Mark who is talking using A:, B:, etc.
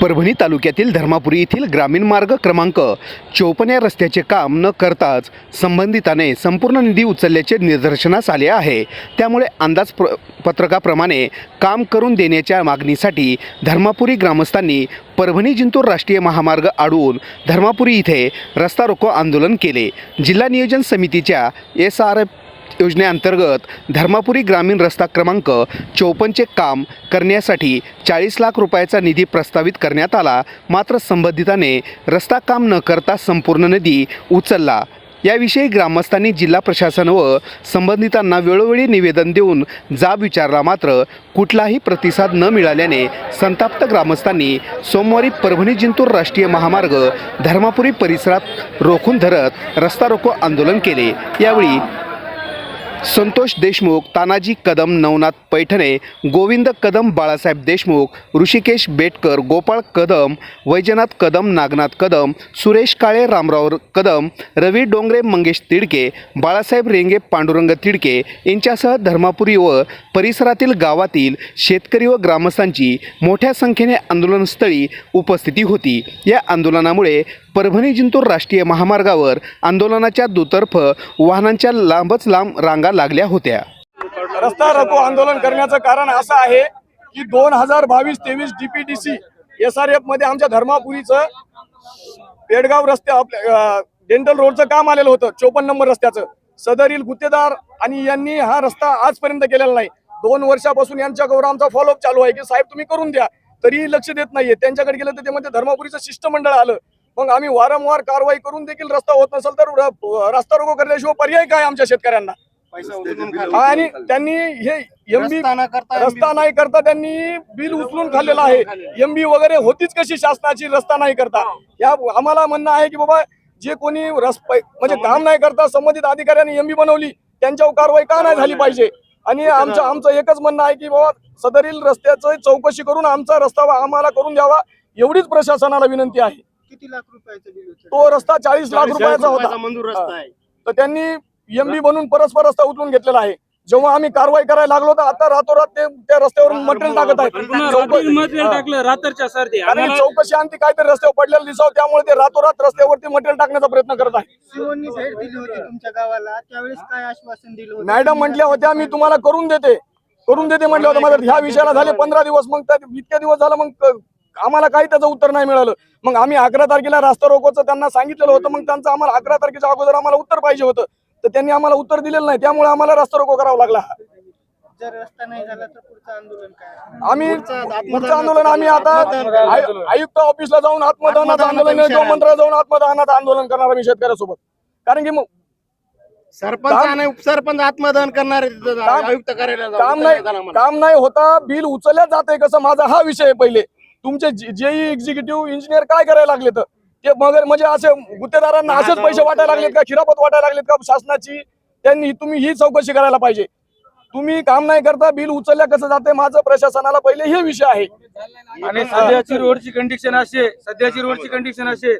A: परभणी तालुक्यातील धर्मापुरी येथील ग्रामीण मार्ग क्रमांक चौपन्न या रस्त्याचे काम न करताच संबंधिताने संपूर्ण निधी उचलल्याचे निदर्शनास आले आहे. त्यामुळे अंदाज प्र पत्रकाप्रमाणे काम करून देण्याच्या मागणीसाठी धर्मापुरी ग्रामस्थांनी परभणी जिंतूर राष्ट्रीय महामार्ग अडवून धर्मापुरी इथे रस्ता रोको आंदोलन केले. जिल्हा नियोजन समितीच्या एस आर एफ योजनेअंतर्गत धर्मापुरी ग्रामीण रस्ता क्रमांक चौपन्नचे काम करण्यासाठी चाळीस लाख रुपयाचा निधी प्रस्तावित करण्यात आला. मात्र संबंधिताने रस्ता काम न करता संपूर्ण निधी उचलला. याविषयी ग्रामस्थांनी जिल्हा प्रशासन व संबंधितांना वेळोवेळी निवेदन देऊन जाब विचारला. मात्र कुठलाही प्रतिसाद न मिळाल्याने संताप्त ग्रामस्थांनी सोमवारी परभणी जिंतूर राष्ट्रीय महामार्ग धर्मापुरी परिसरात रोखून धरत रस्ता रोको आंदोलन केले. यावेळी संतोष देशमुख तानाजी कदम नवनाथ पैठणे गोविंद कदम बाळासाहेब देशमुख ऋषिकेश बेटकर गोपाळ कदम वैजनाथ कदम नागनाथ कदम सुरेश काळे रामराव कदम रवी डोंगरे मंगेश तिडके बाळासाहेब रेंगे पांडुरंग तिडके यांच्यासह धर्मापुरी व परिसरातील गावातील शेतकरी व ग्रामस्थांची मोठ्या संख्येने आंदोलनस्थळी उपस्थिती होती. या आंदोलनामुळे परभणी जिंतूर राष्ट्रीय महामार्गावर आंदोलनाच्या दुतर्फ वाहनांच्या लांबच लांब रांगा लागल्या होत्या.
B: रस्ता रोको आंदोलन करण्याचं कारण असं आहे की दोन हजार बावीस तेवीस डीपीडीसी एस आर एफमध्ये आमच्या धर्मापुरीचं पेडगाव रस्ते आपल्या डेंटल रोडचं काम आलेलं होतं चोपन्न नंबर रस्त्याचं. सदरील गुत्तेदार आणि यांनी हा रस्ता आजपर्यंत केलेला नाही. दोन वर्षापासून यांच्याकडून आमचा फॉलोअप चालू आहे की साहेब तुम्ही करून द्या तरीही लक्ष देत नाहीये. त्यांच्याकडे गेलं तर ते म्हणजे धर्मापुरीचं शिष्टमंडळ आलं. मग आम्ही वारंवार कारवाई करून देखील रस्ता होत नसेल तर रस्ता रोको करण्याशिवाय पर्याय काय आमच्या शेतकऱ्यांना? आणि त्यांनी हे एमबी रस्ता नाही करता त्यांनी बिल उचलून खाल्लेलं आहे. एमबी वगैरे होतीच कशी शासनाची रस्ता नाही करता? या आम्हाला म्हणणं आहे की बाबा जे कोणी रस म्हणजे काम नाही करता संबंधित अधिकाऱ्यांनी एमबी बनवली त्यांच्यावर कारवाई का नाही झाली पाहिजे? आणि आमचं आमचं एकच म्हणणं आहे की बाबा सदरील रस्त्याचं चौकशी करून आमचा रस्ता आम्हाला करून द्यावा एवढीच प्रशासनाला विनंती आहे.
C: किती लाख रुपयाचं बिल होतं?
B: तो रस्ता चाळीस लाख रुपयाचा होता.
C: मंजूर रस्ता आहे.
B: तर त्यांनी एमबी बनवून परस्पर रस्ता उचलून घेतलेला आहे. जेव्हा आम्ही कारवाई करायला लागलो तर आता रातोरात ते त्या रस्त्यावरून मटेरियल टाकत आहेत चौकशी आणती काहीतरी रस्त्यावर पडलेलं दिसावं त्यामुळे ते रातोरात रस्त्यावरती मटेरियल टाकण्याचा प्रयत्न करत आहे.
C: सीओनी भेट दिली होती तुमच्या गावाला. त्यावेळेस काय आश्वासन दिलं होतं?
B: मॅडम म्हटल्या होत्या मी तुम्हाला करून देते. करून देते म्हटल्या होत्या माझ्या ह्या विषयाला झाले पंधरा दिवस मग त्या इतके दिवस झालं मग आम्हाला काही त्याचं उत्तर नाही मिळालं. मग आम्ही अकरा तारखेला रास्ता रोकोचं त्यांना सांगितलेलं होतं. मग त्यांचं आम्हाला अकरा तारखेच्या अगोदर आम्हाला उत्तर पाहिजे होतं. तर त्यांनी आम्हाला उत्तर दिलेलं नाही. त्यामुळे आम्हाला रास्ता रोको करावा लागला.
C: जर रस्ता नाही झाला तर पुढचं आंदोलन काय?
B: आम्ही पुढचं आंदोलन आम्ही आता आय- आयुक्त ऑफिसला जाऊन आत्मदहनाचं आंदोलन मंत्रालयात जाऊन आत्मदहनाचं आंदोलन करणार आम्ही शेतकऱ्यासोबत. कारण की मग
C: सरपंच आणि उपसरपंच आत्मदहन करणारे आयुक्त कार्यालयात
B: काम नाही काम नाही होता बिल उचलल्या जाते कसं? माझा हा विषय आहे पहिले. तुमचे जेई एक्झिक्युटिव्ह इंजिनियर काय करायला लागले तर? ते मगर म्हणजे असे गुत्तेदारांना असेच पैसे वाटायला लागलेत का? खिरापत वाटायला लागलेत का? शासनाची? त्यांनी तुम्ही ही चौकशी करायला पाहिजे. तुम्ही काम नाही करता बिल उचलल्या कसं जाते माझं प्रशासनाला पहिले हे विषय आहे.
D: आणि सध्याची रोडची कंडिशन आहे, सध्याची रोडची कंडिशन आहे,